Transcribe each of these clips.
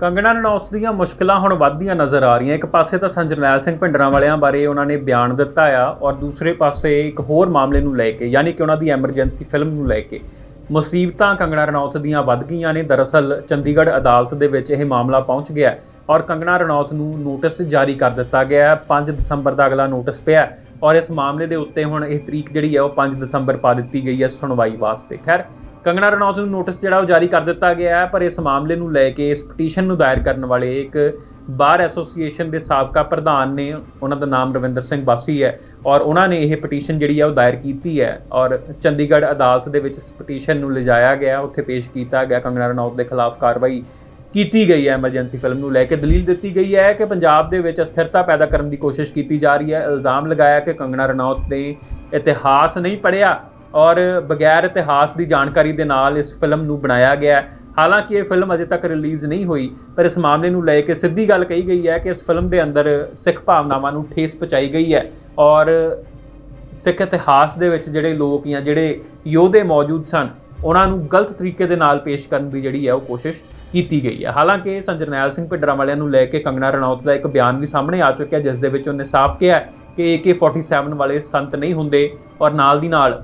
ਕੰਗਣਾ ਰਣੌਤ ਦੀਆਂ ਮੁਸ਼ਕਲਾਂ ਹੁਣ ਵੱਧਦੀਆਂ ਨਜ਼ਰ ਆ ਰਹੀਆਂ। ਇੱਕ ਪਾਸੇ ਤਾਂ ਸੰਜਰਨੈਲ ਸਿੰਘ ਭਿੰਡਰਾਂ ਵਾਲਿਆਂ ਬਾਰੇ ਉਹਨਾਂ ਨੇ ਬਿਆਨ ਦਿੱਤਾ ਆ ਔਰ ਦੂਸਰੇ ਪਾਸੇ ਇੱਕ ਹੋਰ ਮਾਮਲੇ ਨੂੰ ਲੈ ਕੇ, ਯਾਨੀ ਕਿ ਉਹਨਾਂ ਦੀ ਐਮਰਜੈਂਸੀ ਫਿਲਮ ਨੂੰ ਲੈ ਕੇ ਮੁਸੀਬਤਾਂ ਕੰਗਣਾ ਰਣੌਤ ਦੀਆਂ ਵੱਧ ਗਈਆਂ ਨੇ। ਦਰਅਸਲ ਚੰਡੀਗੜ੍ਹ ਅਦਾਲਤ ਦੇ ਵਿੱਚ ਇਹ ਮਾਮਲਾ ਪਹੁੰਚ ਗਿਆ ਔਰ ਕੰਗਣਾ ਰਣੌਤ ਨੂੰ ਨੋਟਿਸ ਜਾਰੀ ਕਰ ਦਿੱਤਾ ਗਿਆ ਹੈ। 5 ਦਸੰਬਰ ਦਾ ਅਗਲਾ ਨੋਟਿਸ ਪਿਆ ਔਰ ਇਸ ਮਾਮਲੇ ਦੇ ਉੱਤੇ ਹੁਣ ਇਹ ਤਰੀਕ ਜਿਹੜੀ ਹੈ ਉਹ 5 ਦਸੰਬਰ ਪਾ ਦਿੱਤੀ ਗਈ ਹੈ ਸੁਣਵਾਈ ਵਾਸਤੇ। ਖੈਰ ਕੰਗਣਾ ਰਣੌਤ ਨੂੰ ਨੋਟਿਸ ਜਿਹੜਾ ਉਹ ਜਾਰੀ ਕਰ ਦਿੱਤਾ ਗਿਆ ਹੈ, ਪਰ ਇਸ ਮਾਮਲੇ ਨੂੰ ਲੈ ਕੇ, ਇਸ ਪਟੀਸ਼ਨ ਨੂੰ ਦਾਇਰ ਕਰਨ ਵਾਲੇ ਇੱਕ ਬਾਰ ਐਸੋਸੀਏਸ਼ਨ ਦੇ ਸਾਬਕਾ ਪ੍ਰਧਾਨ ਨੇ ਉਹਨਾਂ ਦਾ ਨਾਮ ਰਵਿੰਦਰ ਸਿੰਘ ਬਾਸੀ ਹੈ ਔਰ ਉਹਨਾਂ ਨੇ ਇਹ ਪਟੀਸ਼ਨ ਜਿਹੜੀ ਹੈ ਉਹ ਦਾਇਰ ਕੀਤੀ ਹੈ ਔਰ ਚੰਡੀਗੜ੍ਹ ਅਦਾਲਤ ਦੇ ਵਿੱਚ ਇਸ ਪਟੀਸ਼ਨ ਨੂੰ ਲਿਜਾਇਆ ਗਿਆ, ਉੱਥੇ ਪੇਸ਼ ਕੀਤਾ ਗਿਆ, ਕੰਗਣਾ ਰਣੌਤ ਦੇ ਖਿਲਾਫ ਕਾਰਵਾਈ ਕੀਤੀ ਗਈ ਹੈ ਐਮਰਜੈਂਸੀ ਫਿਲਮ ਨੂੰ ਲੈ ਕੇ ਦਲੀਲ ਦਿੱਤੀ ਗਈ ਹੈ ਕਿ ਪੰਜਾਬ ਦੇ ਵਿੱਚ ਅਸਥਿਰਤਾ ਪੈਦਾ ਕਰਨ ਦੀ ਕੋਸ਼ਿਸ਼ ਕੀਤੀ ਜਾ ਰਹੀ ਹੈ, ਇਲਜ਼ਾਮ ਲਗਾਇਆ ਕਿ ਕੰਗਣਾ ਰਣੌਤ ਨੇ ਇਤਿਹਾਸ ਨਹੀਂ ਪੜ੍ਹਿਆ ਔਰ ਬਗੈਰ ਇਤਿਹਾਸ ਦੀ ਜਾਣਕਾਰੀ ਦੇ ਨਾਲ ਇਸ ਫਿਲਮ ਨੂੰ ਬਣਾਇਆ ਗਿਆ ਹੈ। ਹਾਲਾਂਕਿ ਇਹ ਫਿਲਮ ਅਜੇ ਤੱਕ ਰਿਲੀਜ਼ ਨਹੀਂ ਹੋਈ, ਪਰ ਇਸ ਮਾਮਲੇ ਨੂੰ ਲੈ ਕੇ ਸਿੱਧੀ ਗੱਲ ਕਹੀ ਗਈ ਹੈ ਕਿ ਇਸ ਫਿਲਮ ਦੇ ਅੰਦਰ ਸਿੱਖ ਭਾਵਨਾਵਾਂ ਨੂੰ ਠੇਸ ਪਹੁੰਚਾਈ ਗਈ ਹੈ ਔਰ ਸਿੱਖ ਇਤਿਹਾਸ ਦੇ ਵਿੱਚ ਜਿਹੜੇ ਲੋਕ ਜਾਂ ਜਿਹੜੇ ਯੋਧੇ ਮੌਜੂਦ ਸਨ, ਉਹਨਾਂ ਨੂੰ ਗਲਤ ਤਰੀਕੇ ਦੇ ਨਾਲ ਪੇਸ਼ ਕਰਨ ਦੀ ਜਿਹੜੀ ਹੈ ਉਹ ਕੋਸ਼ਿਸ਼ ਕੀਤੀ ਗਈ ਹੈ। ਹਾਲਾਂਕਿ ਸੰਜਰਨੈਲ ਸਿੰਘ ਭਿੰਡਰਾਂ ਵਾਲਿਆਂ ਨੂੰ ਲੈ ਕੇ ਕੰਗਣਾ ਰਣੌਤ ਦਾ ਇੱਕ ਬਿਆਨ ਵੀ ਸਾਹਮਣੇ ਆ ਚੁੱਕਿਆ, ਜਿਸ ਦੇ ਵਿੱਚ ਉਹਨੇ ਸਾਫ਼ ਕਿਹਾ ਹੈ ਕਿ AK47 ਵਾਲੇ ਸੰਤ ਨਹੀਂ ਹੁੰਦੇ ਔਰ ਨਾਲ ਦੀ ਨਾਲ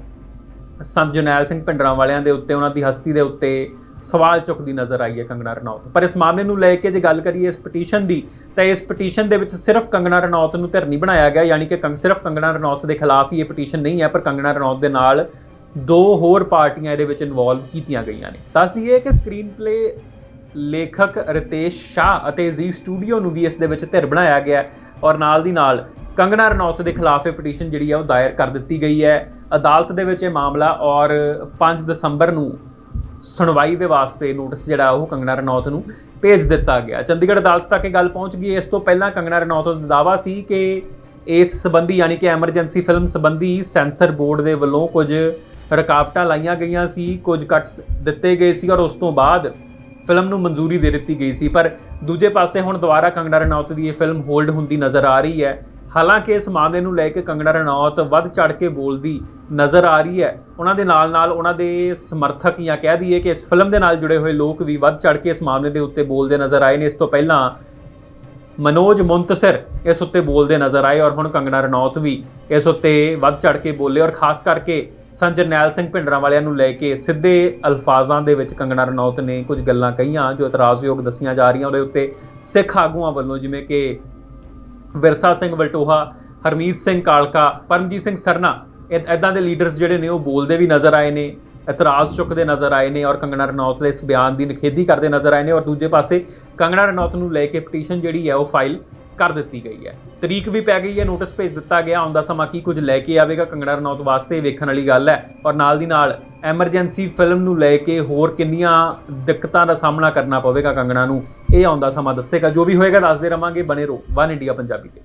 ਸੰਤ ਜਰਨੈਲ ਸਿੰਘ ਭਿੰਡਰਾਂ ਵਾਲਿਆਂ ਦੇ ਉੱਤੇ, ਉਹਨਾਂ ਦੀ ਹਸਤੀ ਦੇ ਉੱਤੇ ਸਵਾਲ ਚੁੱਕਦੀ ਨਜ਼ਰ ਆਈ ਹੈ ਕੰਗਣਾ ਰਣੌਤ। ਪਰ ਇਸ ਮਾਮਲੇ ਨੂੰ ਲੈ ਕੇ ਜੇ ਗੱਲ ਕਰੀਏ ਇਸ ਪਟੀਸ਼ਨ ਦੀ, ਤਾਂ ਇਸ ਪਟੀਸ਼ਨ ਦੇ ਵਿੱਚ ਸਿਰਫ ਕੰਗਣਾ ਰਣੌਤ ਨੂੰ ਧਿਰ ਨਹੀਂ ਬਣਾਇਆ ਗਿਆ, ਯਾਨੀ ਕਿ ਕੰਗ ਸਿਰਫ ਕੰਗਣਾ ਰਣੌਤ ਦੇ ਖਿਲਾਫ ਹੀ ਇਹ ਪਟੀਸ਼ਨ ਨਹੀਂ ਹੈ, ਪਰ ਕੰਗਣਾ ਰਣੌਤ ਦੇ ਨਾਲ ਦੋ ਹੋਰ ਪਾਰਟੀਆਂ ਇਹਦੇ ਵਿੱਚ ਇਨਵੋਲਵ ਕੀਤੀਆਂ ਗਈਆਂ ਨੇ। ਦੱਸ ਦਈਏ ਕਿ ਸਕਰੀਨ ਪਲੇ ਲੇਖਕ ਰਿਤੇਸ਼ ਸ਼ਾਹ ਅਤੇ ਜ਼ੀ ਸਟੂਡੀਓ ਨੂੰ ਵੀ ਇਸ ਦੇ ਵਿੱਚ ਧਿਰ ਬਣਾਇਆ ਗਿਆ ਔਰ ਨਾਲ ਦੀ ਨਾਲ ਕੰਗਣਾ ਰਣੌਤ ਦੇ ਖਿਲਾਫ ਇਹ ਪਟੀਸ਼ਨ ਜਿਹੜੀ ਹੈ ਉਹ ਦਾਇਰ ਕਰ ਦਿੱਤੀ ਗਈ ਹੈ। ਅਦਾਲਤ ਦੇ ਵਿੱਚ ਇਹ ਮਾਮਲਾ ਔਰ 5 ਦਸੰਬਰ ਨੂੰ ਸੁਣਵਾਈ ਦੇ ਵਾਸਤੇ ਨੋਟਿਸ ਜਿਹੜਾ ਉਹ ਕੰਗਣਾ ਰਣੌਤ ਨੂੰ ਭੇਜ ਦਿੱਤਾ ਗਿਆ। ਚੰਡੀਗੜ੍ਹ ਅਦਾਲਤ ਤੱਕ ਇਹ ਗੱਲ ਪਹੁੰਚ ਗਈ। ਇਸ ਤੋਂ ਪਹਿਲਾਂ ਕੰਗਣਾ ਰਣੌਤ ਦਾ ਦਾਵਾ ਸੀ ਕਿ ਇਸ ਸੰਬੰਧੀ ਯਾਨੀ ਕਿ ਐਮਰਜੈਂਸੀ ਫਿਲਮ ਸੰਬੰਧੀ ਸੈਂਸਰ ਬੋਰਡ ਦੇ ਵੱਲੋਂ ਕੁਝ ਰੁਕਾਵਟਾਂ ਲਾਈਆਂ ਗਈਆਂ ਸੀ, ਕੁਝ ਕੱਟਸ ਦਿੱਤੇ ਗਏ ਸੀ ਔਰ ਉਸ ਤੋਂ ਬਾਅਦ ਫਿਲਮ ਨੂੰ ਮਨਜ਼ੂਰੀ ਦੇ ਦਿੱਤੀ ਗਈ ਸੀ। ਪਰ ਦੂਜੇ ਪਾਸੇ ਹੁਣ ਦੁਬਾਰਾ ਕੰਗਣਾ ਰਣੌਤ ਦੀ ਇਹ ਫਿਲਮ ਹੋਲਡ ਹੁੰਦੀ ਨਜ਼ਰ ਆ ਰਹੀ ਹੈ। ਹਾਲਾਂਕਿ ਇਸ ਮਾਮਲੇ ਨੂੰ ਲੈ ਕੇ ਕੰਗਣਾ ਰਣੌਤ ਵੱਧ ਚੜ ਕੇ ਬੋਲਦੀ ਨਜ਼ਰ ਆ ਰਹੀ ਹੈ। ਉਹਨਾਂ ਦੇ ਨਾਲ ਨਾਲ ਉਹਨਾਂ ਦੇ ਸਮਰਥਕ ਜਾਂ ਕਹਿ ਦਈਏ ਕਿ ਇਸ ਫਿਲਮ ਦੇ ਨਾਲ ਜੁੜੇ ਹੋਏ ਲੋਕ ਵੀ ਵੱਧ ਚੜ ਕੇ ਇਸ ਮਾਮਲੇ ਦੇ ਉੱਤੇ ਬੋਲਦੇ ਨਜ਼ਰ ਆਏ ਨੇ। ਇਸ ਤੋਂ ਪਹਿਲਾਂ ਮਨੋਜ ਮੁੰਤਸਰ ਇਸ ਉੱਤੇ ਬੋਲਦੇ ਨਜ਼ਰ ਆਏ ਔਰ ਹੁਣ ਕੰਗਣਾ ਰਣੌਤ ਵੀ ਇਸ ਉੱਤੇ ਵੱਧ ਚੜ ਕੇ ਬੋਲੇ ਔਰ ਖਾਸ ਕਰਕੇ ਸੰਜਰਨੈਲ ਸਿੰਘ ਭਿੰਡਰਾਂ ਵਾਲਿਆਂ ਨੂੰ ਲੈ ਕੇ ਸਿੱਧੇ ਅਲਫਾਜ਼ਾਂ ਦੇ ਵਿੱਚ ਕੰਗਣਾ ਰਣੌਤ ਨੇ ਕੁਝ ਗੱਲਾਂ ਕਹੀਆਂ ਜੋ ਇਤਰਾਜ਼ਯੋਗ ਦੱਸੀਆਂ ਜਾ ਰਹੀਆਂ। ਉਹਦੇ ਉੱਤੇ ਸਿੱਖ ਆਗੂਆਂ ਵੱਲੋਂ ਜਿਵੇਂ ਕਿ ਵਿਰਸਾ ਸਿੰਘ ਵਲਟੋਹਾ, ਹਰਮੀਤ ਸਿੰਘ ਕਾਲਕਾ, ਪਰਮਜੀਤ ਸਿੰਘ ਸਰਨਾ ਇਦਾਂ ਦੇ ਲੀਡਰਸ ਜਿਹੜੇ ਨੇ ਉਹ ਬੋਲਦੇ ਵੀ ਨਜ਼ਰ ਆਏ ਨੇ, ਇਤਰਾਜ਼ ਚੁੱਕਦੇ ਨਜ਼ਰ ਆਏ ਨੇ ਔਰ ਕੰਗਣਾ ਰਣੌਤ ਦੇ ਇਸ ਬਿਆਨ ਦੀ ਨਿਖੇਧੀ ਕਰਦੇ ਨਜ਼ਰ ਆਏ ਨੇ ਔਰ ਦੂਜੇ ਪਾਸੇ ਕੰਗਣਾ ਰਣੌਤ ਨੂੰ ਲੈ ਕੇ ਪਟੀਸ਼ਨ ਜਿਹੜੀ ਹੈ ਉਹ ਫਾਈਲ ਕਰ ਦਿੱਤੀ ਗਈ ਹੈ। ਤਰੀਕ ਵੀ ਪੈ ਗਈ ਹੈ ਨੋਟਿਸ ਭੇਜ ਦਿੱਤਾ ਗਿਆ। ਆਉਂਦਾ ਸਮਾਂ ਕੀ ਕੁਝ ਲੈ ਕੇ ਆਵੇਗਾ, ਕੰਗਣਾ ਰਣੌਤ ਵਾਸਤੇ ਵੇਖਣ ਵਾਲੀ ਗੱਲ ਹੈ। ਔਰ ਨਾਲ ਦੀ ਨਾਲ ਐਮਰਜੈਂਸੀ ਫਿਲਮ ਨੂੰ ਲੈ ਕੇ ਹੋਰ ਕਿੰਨੀਆਂ ਦਿੱਕਤਾਂ ਦਾ ਸਾਹਮਣਾ ਕਰਨਾ ਪਵੇਗਾ ਕੰਗਣਾ ਨੂੰ। ਇਹ ਆਉਂਦਾ ਸਮਾਂ ਦੱਸੇਗਾ। ਜੋ ਵੀ ਹੋਏਗਾ, ਦੱਸਦੇ ਰਵਾਂਗੇ। ਬਣੇ ਰਹੋ। ਵਨ ਇੰਡੀਆ ਪੰਜਾਬੀ ਤੇ।